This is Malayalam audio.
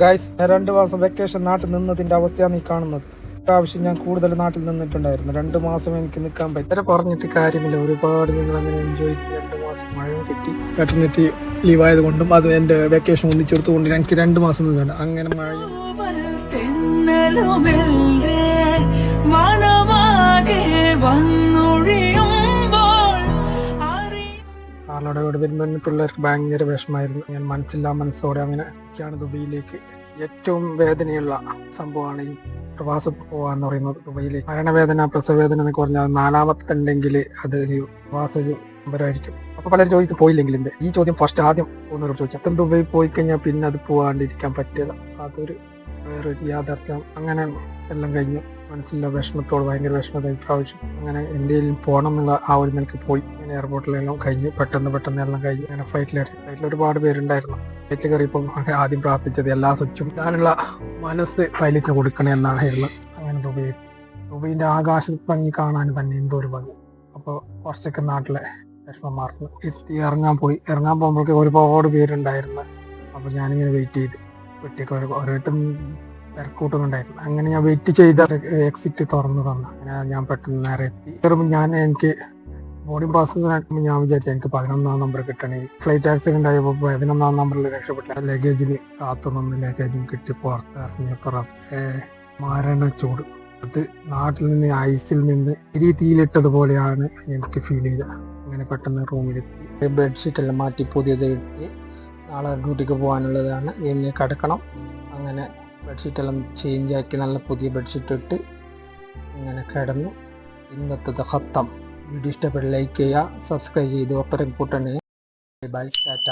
ഗൈസ് ഞാൻ രണ്ട് മാസം വെക്കേഷൻ നാട്ടിൽ നിന്നതിന്റെ അവസ്ഥയാണ് നീ കാണുന്നത്. പ്രാവശ്യം ഞാൻ കൂടുതൽ നാട്ടിൽ നിന്നിട്ടുണ്ടായിരുന്നു. രണ്ട് മാസം എനിക്ക് നിൽക്കാൻ പറ്റും. വരെ പറഞ്ഞിട്ട് കാര്യമില്ല. ഒരുപാട് നിങ്ങൾ അങ്ങനെ എൻജോയ് ചെയ്ത്. രണ്ട് മാസം മഴ കിട്ടി ലീവ് ആയതുകൊണ്ടും അത് എന്റെ വെക്കേഷൻ ഒന്നിച്ചെടുത്തുകൊണ്ട് എനിക്ക് രണ്ട് മാസം നിന്നുണ്ട് അങ്ങനെ മഴയും മനമാകെ ആളോടെ ഇവിടെ വരുമ്പോൾ പിള്ളേർക്ക് ഭയങ്കര വിഷമായിരുന്നു ഞാൻ മനസ്സില്ലാ മനസ്സോടെ അങ്ങനെ ഒക്കെയാണ് ദുബൈയിലേക്ക്. ഏറ്റവും വേദനയുള്ള സംഭവമാണ് ഈ പ്രവാസത്ത് പോവാന്ന് പറയുന്നത് ദുബൈയിലേക്ക്. മരണവേദന പ്രസവവേദന എന്നൊക്കെ പറഞ്ഞാൽ നാലാമത്തെ ഉണ്ടെങ്കിൽ അത് ഒരു പ്രവാസ നമ്പരായിരിക്കും. അപ്പൊ പലരും ചോദിക്കും പോയില്ലെങ്കിൽ ഈ ചോദ്യം ഫസ്റ്റ് ആദ്യം പോകുന്നവരോട് ചോദിക്കാം. അത്തം ദുബൈ പോയി കഴിഞ്ഞാൽ പിന്നെ അത് പോവാണ്ടിരിക്കാൻ പറ്റില്ല അതൊരു വേറൊരു യാഥാർത്ഥ്യം. അങ്ങനെ എല്ലാം കഴിഞ്ഞു മനസ്സിലുള്ള വിഷമത്തോട് ഭയങ്കര വിഷമത പ്രാവശ്യം. അങ്ങനെ എന്തെങ്കിലും പോകണം എന്നുള്ള ആ ഒരു നിലയ്ക്ക് പോയി. അങ്ങനെ എയർപോർട്ടിലെല്ലാം കഴിഞ്ഞു പെട്ടെന്ന് പെട്ടെന്ന് എല്ലാം കഴിഞ്ഞു അങ്ങനെ ഫ്ലൈറ്റിലേറി ഫ്ലൈറ്റിൽ ഒരുപാട് പേരുണ്ടായിരുന്നു. ഫ്ലൈറ്റിൽ കയറിയപ്പോൾ ആദ്യം പ്രാർത്ഥിച്ചത് എല്ലാ സ്വിച്ചും ഞാനുള്ള മനസ്സ് പൈലറ്റിന് കൊടുക്കണേ എന്നാണ് അങ്ങനെ ദുബൈ ദുബൈന്റെ ആകാശ ഭംഗി കാണാൻ തന്നെ എന്തോ ഒരു ഭംഗി. അപ്പോൾ കുറച്ചൊക്കെ നാട്ടിലെ വിഷമം മാറുന്നു. എത്തി ഇറങ്ങാൻ പോയി. ഇറങ്ങാൻ പോകുമ്പോഴേക്കും ഒരുപാട് പേരുണ്ടായിരുന്നു. അപ്പോൾ ഞാനിങ്ങനെ വെയിറ്റ് ചെയ്ത്. വെട്ടിയൊക്കെ ഒരു ഓരോരുത്തരും തിരക്കൂട്ടുന്നുണ്ടായിരുന്നു. അങ്ങനെ ഞാൻ വെയിറ്റ് ചെയ്ത എക്സിറ്റ് തുറന്നു തന്നു. അങ്ങനെ ഞാൻ പെട്ടെന്ന് നേരെ എത്തി. കയറുമ്പോൾ ഞാൻ എനിക്ക് ബോർഡിംഗ് പാസ് ഞാൻ വിചാരിച്ചു എനിക്ക് പതിനൊന്നാം നമ്പർ കിട്ടണേ. ഫ്ലൈറ്റ് ആക്സിഡന്റ് ആയപ്പോൾ പതിനൊന്നാം നമ്പറിൽ രക്ഷപ്പെട്ട ലഗേജിന് കാത്തു നിന്ന് ലഗേജിന് കിട്ടി പുറത്ത് ഇറങ്ങിയപ്പുറം മാരണ ചൂട്. അത് നാട്ടിൽ നിന്ന് ഐസിൽ നിന്ന് ഇരി തീയിലിട്ടതുപോലെയാണ് എനിക്ക് ഫീൽ ചെയ്തത്. അങ്ങനെ പെട്ടെന്ന് റൂമിലെത്തി ബെഡ്ഷീറ്റ് എല്ലാം മാറ്റി പുതിയത് കിട്ടി നാളെ ഡ്യൂട്ടിക്ക് പോകാനുള്ളതാണ്. എന്നെ കിടക്കണം. അങ്ങനെ ബെഡ്ഷീറ്റ് എല്ലാം ചേഞ്ച് ആക്കി നല്ല പുതിയ ബെഡ്ഷീറ്റ് ഇട്ട് ഇങ്ങനെ കിടന്നു. ഇന്നത്തെ ഹത്തം വീഡിയോ ഇഷ്ടപ്പെട്ട് ലൈക്ക് ചെയ്യുക സബ്സ്ക്രൈബ് ചെയ്ത്. ഒപ്പരം കൂട്ടണേ. ബൈ ടാറ്റ.